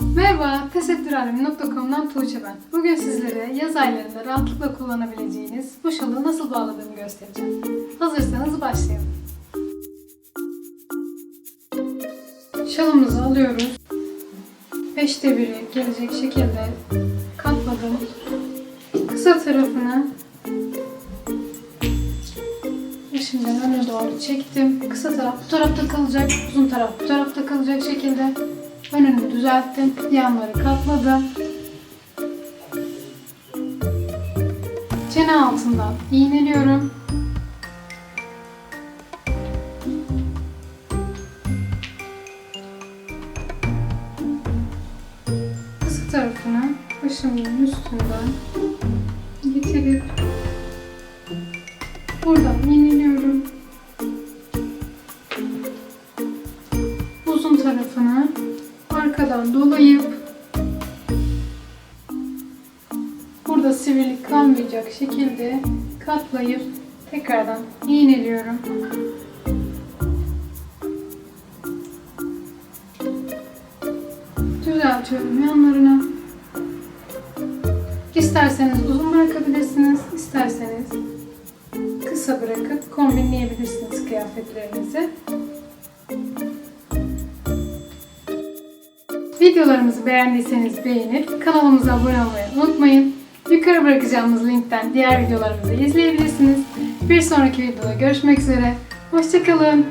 Merhaba, tesettüralemi.com'dan Tuğçe ben. Bugün sizlere yaz aylarında rahatlıkla kullanabileceğiniz bu şalı nasıl bağladığımı göstereceğim. Hazırsanız başlayalım. Şalımızı alıyoruz. Beşte biri gelecek şekilde katladım. Kısa tarafını Şimdiden öne doğru çektim. Kısa taraf bu tarafta kalacak, uzun taraf bu tarafta kalacak şekilde önünü düzelttim. Yanları katladım. Çene altından iğneliyorum. Kısa tarafını başımın üstünden getirip Buradan iğneliyorum. Uzun tarafını arkadan dolayıp burada sivrilik kalmayacak şekilde katlayıp tekrardan iğneliyorum. Düzeltiyorum yanlarına. İsterseniz uzun bırakabilirsiniz, isterseniz kısa bırakıp kombinleyebilirsiniz kıyafetlerinizi. Videolarımızı beğendiyseniz beğenip kanalımıza abone olmayı unutmayın. Yukarı bırakacağımız linkten diğer videolarımızı izleyebilirsiniz. Bir sonraki videoda görüşmek üzere. Hoşçakalın.